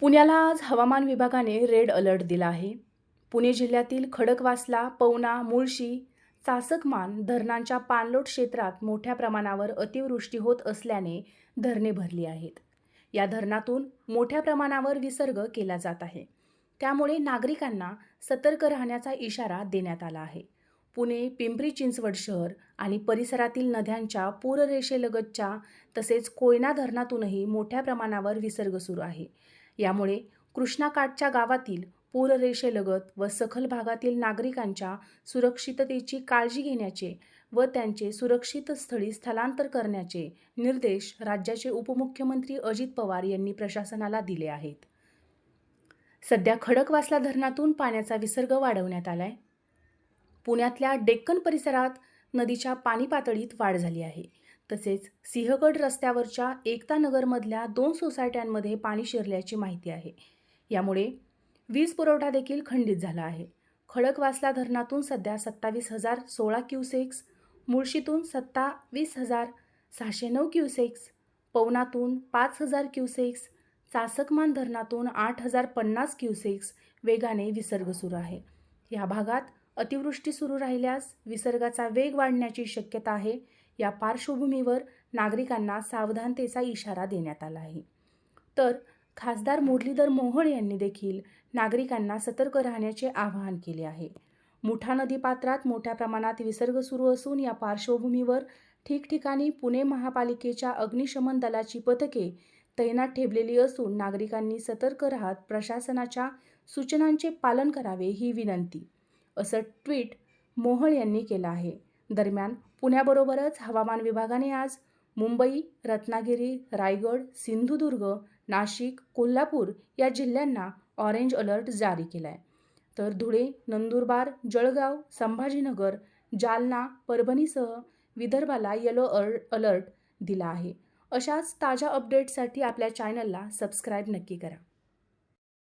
पुण्याला आज हवामान विभागाने रेड अलर्ट दिला आहे. पुणे जिल्ह्यातील खडकवासला पवना मुळशी चासकमान धरणांच्या पाणलोट क्षेत्रात मोठ्या प्रमाणावर अतिवृष्टी होत असल्याने धरणे भरली आहेत. या धरणातून मोठ्या प्रमाणावर विसर्ग केला जात आहे. त्यामुळे नागरिकांना सतर्क राहण्याचा इशारा देण्यात आला आहे. पुणे पिंपरी चिंचवड शहर आणि परिसरातील नद्यांच्या पूररेषेलगतच्या तसेच कोयना धरणातूनही मोठ्या प्रमाणावर विसर्ग सुरू आहे. यामुळे कृष्णाकाठच्या गावातील पूररेषेलगत व सखल भागातील नागरिकांच्या सुरक्षिततेची काळजी घेण्याचे व त्यांचे सुरक्षित स्थळी स्थलांतर करण्याचे निर्देश राज्याचे उपमुख्यमंत्री अजित पवार यांनी प्रशासनाला दिले आहेत. सध्या खडकवासला धरणातून पाण्याचा विसर्ग वाढवण्यात आलाय. पुण्यातल्या डेक्कन परिसरात नदीच्या पाणी पातळीत वाढ झाली आहे. तसेच सिंहगड रस्त्यावरच्या एकता नगरमधल्या दोन सोसायट्यांमध्ये पाणी शिरल्याची माहिती आहे. यामुळे वीज पुरवठा देखील खंडित झाला आहे. खडकवासला धरणातून सध्या सत्तावीस हजार सोळा क्युसेक्स मुळशीतून सत्तावीस हजार सहाशे नऊ क्युसेक्स पवनातून पाच हजार क्युसेक्स चासकमान धरणातून आठ हजार पन्नास क्युसेक्स वेगाने विसर्ग सुरू आहे. या भागात अतिवृष्टी सुरू राहिल्यास विसर्गाचा वेग वाढण्याची शक्यता आहे. या पार्श्वभूमीवर नागरिकांना सावधानतेचा इशारा देण्यात आला आहे. तर खासदार मुरलीधर मोहोळ यांनी देखील नागरिकांना सतर्क राहण्याचे आवाहन केले आहे. मुठा नदीपात्रात मोठ्या प्रमाणात विसर्ग सुरू असून या पार्श्वभूमीवर ठिकठिकाणी पुणे महापालिकेच्या अग्निशमन दलाची पथके तैनात ठेवलेली असून नागरिकांनी सतर्क राहत प्रशासनाच्या सूचनांचे पालन करावे ही विनंती असं ट्विट मोहळ यांनी केलं आहे. दरम्यान पुण्याबरोबरच हवामान विभागाने आज मुंबई रत्नागिरी रायगड सिंधुदुर्ग नाशिक कोल्हापूर या जिल्ह्यांना ऑरेंज अलर्ट जारी केला आहे तर धुळे नंदुरबार जळगाव संभाजीनगर जालना परभणीसह विदर्भाला येलो अलर्ट दिला आहे. अशाच ताज्या अपडेट्ससाठी आपल्या चॅनलला सबस्क्राईब नक्की करा.